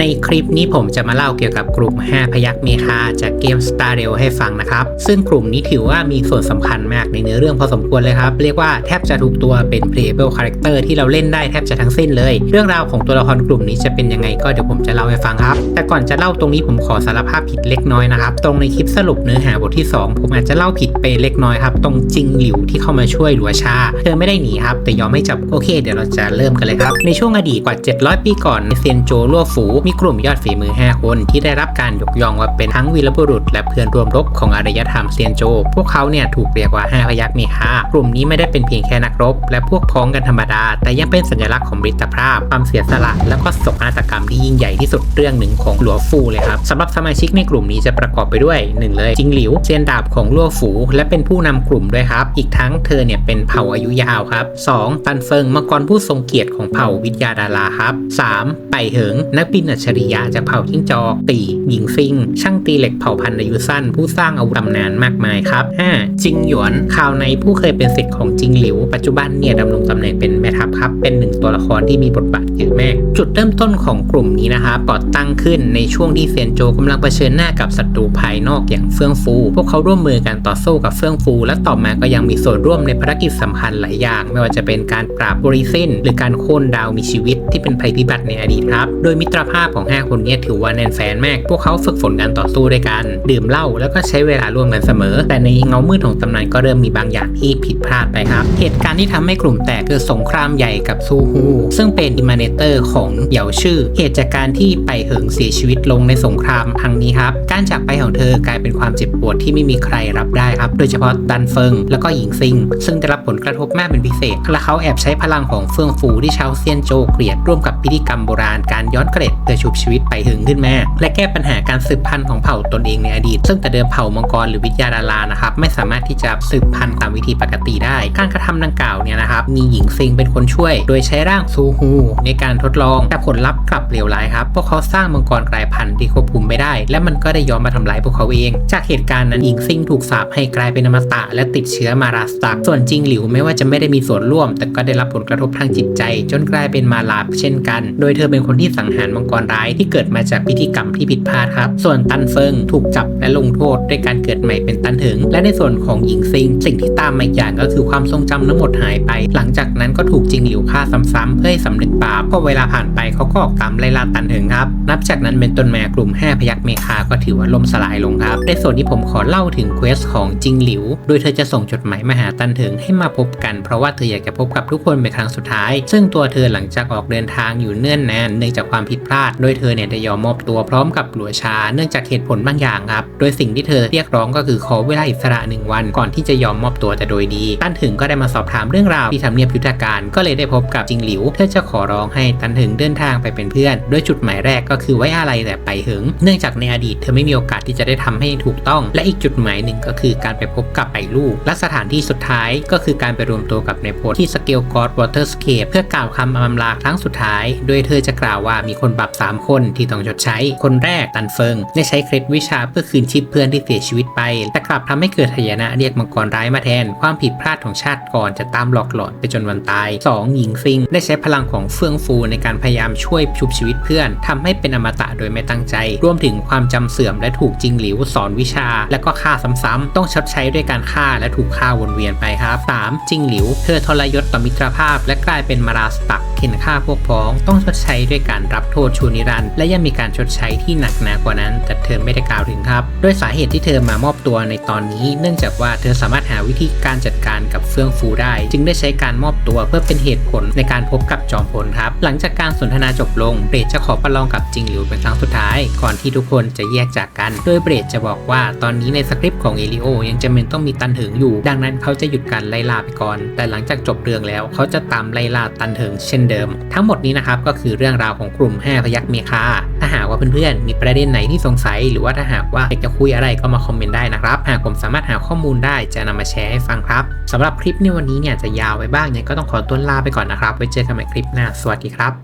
ในคลิปนี้ผมจะมาเล่าเกี่ยวกับกลุ่ม 5 พยักเมคาจากเกม Star Rail ให้ฟังนะครับ ซึ่งกลุ่มนี้ถือว่ามีส่วนสำคัญมากในเนื้อเรื่องพอสมควรเลยครับ เรียกว่าแทบจะทุกตัวเป็น playable character ที่เราเล่นได้แทบจะทั้งสิ้นเลย เรื่องราวของตัวละครกลุ่มนี้จะเป็นยังไงก็เดี๋ยวผมจะเล่าให้ฟังครับ แต่ก่อนจะเล่าตรงนี้ผมขอสารภาพผิดเล็กน้อยนะครับ ตรงในคลิปสรุปเนื้อหาบทที่ 2 ผมอาจจะเล่าผิดไปเล็กน้อยครับ ตรงจิงหลิวที่เข้ามาช่วยหลัวชา เธอไม่ได้หนีครับแต่ยอมไม่จับโอเค เดี๋ยวเราจะเริ่มกันเลยครับในช่วงอดีตกว่า 700 ปีก่อนในเซียนโจลัวฝูมีกลุ่มยอดฝีมือ 5 คนที่ได้รับการยกย่องว่าเป็นทั้งวีรบุรุษ และเพื่อนร่วมรบของอารยธรรมเซียนโจ พวกเขาเนี่ยถูกเรียกว่า 5 พยักเมฆากลุ่มนี้ไม่ได้เป็นเพียงแค่นักรบ และพวกพ้องกันธรรมดา แต่ยังเป็นสัญลักษณ์ของมิตรภาพ ความเสียสละ และก็ศกนาฏกรรมที่ยิ่งใหญ่ที่สุดเรื่องหนึ่งของหลัวฟูเลยครับสำหรับสมาชิกในกลุ่มนี้จะประกอบไปด้วยหนึ่งเลย จิงหลิวเซียนดาบของลัวฝูและเป็นผู้นำกลุ่มด้วยครับ อีกทั้งเธอเนี่ยเป็นเผ่าอายุยาวครับ 2. ตันเฟิงมังกรผู้ทรงเกียรติของเผ่าวิทยาดาราครับ 3. ไปเหิงนักบินอัจฉริยะจากเผ่าจิ้งจอกตีหญิงซิง ช่างตีเหล็กเผ่าพันธุ์อายุสั้น ผู้สร้างอาวุธตำนานมากมายครับ 5. จิงหยวน ข่าวในผู้เคยเป็นศิษย์ของจิงหลิว ปัจจุบันเนี่ยดำรงตำแหน่งเป็นแม่ทัพครับ เป็นหนึ่งตัวละครที่มีบทบาทเยอะมาก จุดเริ่มต้นของกลุ่มนี้นะครับก่อตั้งขึ้นในช่วงที่เซียนโจกำลังเผชิญหน้ากับศัตรูภายนอกอย่างเฟื่องฟู พวกเขาร่วมมือกันต่อสู้กับเฟื่องฟู และต่อมาก็ยังมีส่วนร่วมในภารกิจสำคัญหลายอย่าง ไม่ว่าจะเป็นการปราบบริซินหรือการโค่นดาวมีชีวิต ที่เป็นภัยพิบัติในอดีตครับ โดยมิตรภาพของ 5 คนนี้ถือว่าแน่นแฟนมาก พวกเขาฝึกฝนการต่อสู้ด้วยกัน ดื่มเหล้าแล้วก็ใช้เวลาร่วมกันเสมอ แต่ในเงามืดของตำนานก็เริ่มมีบางอย่างที่ผิดพลาดไปครับ เหตุการณ์ที่ทำให้กลุ่มแตกคือสงครามใหญ่กับซูฮู ซึ่งเป็นอิมาเนเตอร์ของเหยาชื่อ เหตุจากการที่ไปเหิงเสียชีวิตลงในสงครามครั้งนี้ครับ การจากไปของเธอกลายเป็นความเจ็บปวดที่ไม่มีใครรับได้ครับ โดยเฉพาะดันเฟิงแล้วก็หญิงซิง ซึ่งได้รับผลกระทบมากเป็นพิเศษ และเขาแอบใช้พลังของเฟื่องฟูที่ชาวเซียนโจเกลียดร่วมกับพิธีกรรมโบราณการย้อนเกล็ดเพื่อชุบชีวิตไปหิงขึ้นมาและแก้ปัญหาการสืบพันธุ์ของเผ่าตนเองในอดีต ซึ่งแต่เดิมเผ่ามังกรหรือวิทยาดารานะครับไม่สามารถที่จะสืบพันธุ์ตามวิธีปกติได้ การกระทำดังกล่าวเนี่ยนะครับมีหญิงซิงเป็นคนช่วย โดยใช้ร่างซูฮู ในการทดลองแต่ผลลัพธ์กลับเลวร้ายครับพวกเขาสร้างมังกรกลายพันธุ์ที่ควบคุมไม่ได้ และมันก็ได้ย้อนมาทำลายพวกเขาเอง จากเหตุการณ์นั้นหญิงซิงถูกสาปให้กลายเป็นอมตะและติดเชื้อมาราสตักส่วนจริงหลิวไม่ว่าจะไม่ได้มีส่วนร่วม แต่ก็ได้รับผลกระทบทางจิตใจ จนกลายเป็นมาลาเช่นกัน โดยเธอเป็นคนที่สังหารมังกรร้ายที่เกิดมาจากพิธีกรรมที่ผิดพลาดครับ ส่วนตันเฟิงถูกจับและลงโทษด้วยการเกิดใหม่เป็นตันถึงและในส่วนของหญิงซิง สิ่งที่ตามมาอย่างก็คือความทรงจำทั้งหมดหายไป หลังจากนั้นก็ถูกจิงหลิวฆ่าซ้ำๆเพื่อให้สำเร็จบาปพอเวลาผ่านไปเขาก็ออกตามไล่ล่าตันถึงครับ นับจากนั้นเป็นต้นมากลุ่ม 5 พยักเมคาก็ถือว่าล่มสลายลงครับ ในส่วนที่ผมขอเล่าถึงเควสของจิงหลิว โดยเธอจะส่งจดหมายมาหาตันถึงให้มาพบกัน เพราะว่าเธออยากจะพบกับทุกคนเป็นครั้งสุดท้าย ซึ่งตัวเธอหลังจากออกเดินทางอยู่เนื่อนนานเนื่องจากความผิดพลาด โดยเธอเนี่ยได้ยอมมอบตัวพร้อมกับหลัวชา เนื่องจากเหตุผลบางอย่างครับ โดยสิ่งที่เธอเรียกร้องก็คือขอเวลาอิสระหนึ่งวัน ก่อนที่จะยอมมอบตัวแต่โดยดีตันถึงก็ได้มาสอบถามเรื่องราวที่ทำเนียบยุทธการก็เลยได้พบกับจิงหลิว เธอจะขอร้องให้ตันถึงเดินทางไปเป็นเพื่อน โดยจุดหมายแรกก็คือไว้อะไรแต่ไปหึง เนื่องจากในอดีตเธอไม่มีโอกาสที่จะได้ทำให้ถูกต้อง และอีกจุดหมายหนึ่งก็คือการไปพบกับไอลูก และสถานที่สุดท้ายก็คือการไปรวมตัวกับในโพสที่สเกลกอร์ดวอเตอร์สเคปเพื่อกล่าวคำอำลาครั้งสุดท้าย โดยเธอจะกล่าวว่ามีคนบาป3 คนที่ต้องชดใช้ คนแรกตันเฟิงได้ใช้เคล็ดวิชาเพื่อคืนชีพเพื่อนที่เสียชีวิตไป แต่กลับทำให้เกิดหายนะเรียกมังกรร้ายมาแทน ความผิดพลาดของชาติก่อนจะตามหลอกหลอนไปจนวันตาย 2. หญิงซิง ได้ใช้พลังของเฟื่องฟูในการพยายามช่วยชุบชีวิตเพื่อนทำให้เป็นอมตะโดยไม่ตั้งใจ รวมถึงความจำเสื่อมและถูกจิงหลิวสอนวิชา และก็ฆ่าซ้ำๆต้องชดใช้ด้วยการฆ่าและถูกฆ่าวนเวียนไปครับ 3. จิงหลิว เธอทรยศต่อมิตรภาพ และกลายเป็นมาราสตัก เข็นฆ่าพวกพ้องต้องชดใช้ด้วยการรับโทษชูนิรันต์และยังมีการชดใช้ที่หนักหนากว่านั้น แต่เธอไม่ได้กล่าวถึงครับด้วยสาเหตุที่เธอมามอบตัวในตอนนี้ เนื่องจากว่าเธอสามารถหาวิธีการจัดการกับเฟื่องฟูได้ จึงได้ใช้การมอบตัวเพื่อเป็นเหตุผลในการพบกับจอมพลครับ หลังจากการสนทนาจบลงเบรดจะขอประลองกับจิงหลิวเป็นครั้งสุดท้าย ก่อนที่ทุกคนจะแยกจากกัน โดยเบรดจะบอกว่าตอนนี้ในสคริปต์ของเอลิโอยังจำเป็นต้องมีตันเถิงอยู่ ดังนั้นเขาจะหยุดการไล่ล่าไปก่อน แต่หลังจากจบเรื่องแล้วเขาจะตามไล่ล่าตันเถิงเช่นเดิมทั้งหมดนี้นะครับก็คือเรื่องราวของกลุ่ม 5 พยักเมคา ถ้าหากว่าเพื่อนๆ มีประเด็นไหนที่สงสัย หรือว่าถ้าหากว่าอยากจะคุยอะไรก็มาคอมเมนต์ได้นะครับ หากผมสามารถหาข้อมูลได้จะนำมาแชร์ให้ฟังครับสำหรับคลิปในวันนี้เนี่ยจะยาวไปบ้างเนี่ยก็ต้องขอตัวลาไปก่อนนะครับไว้เจอกันใหม่คลิปหน้าสวัสดีครับ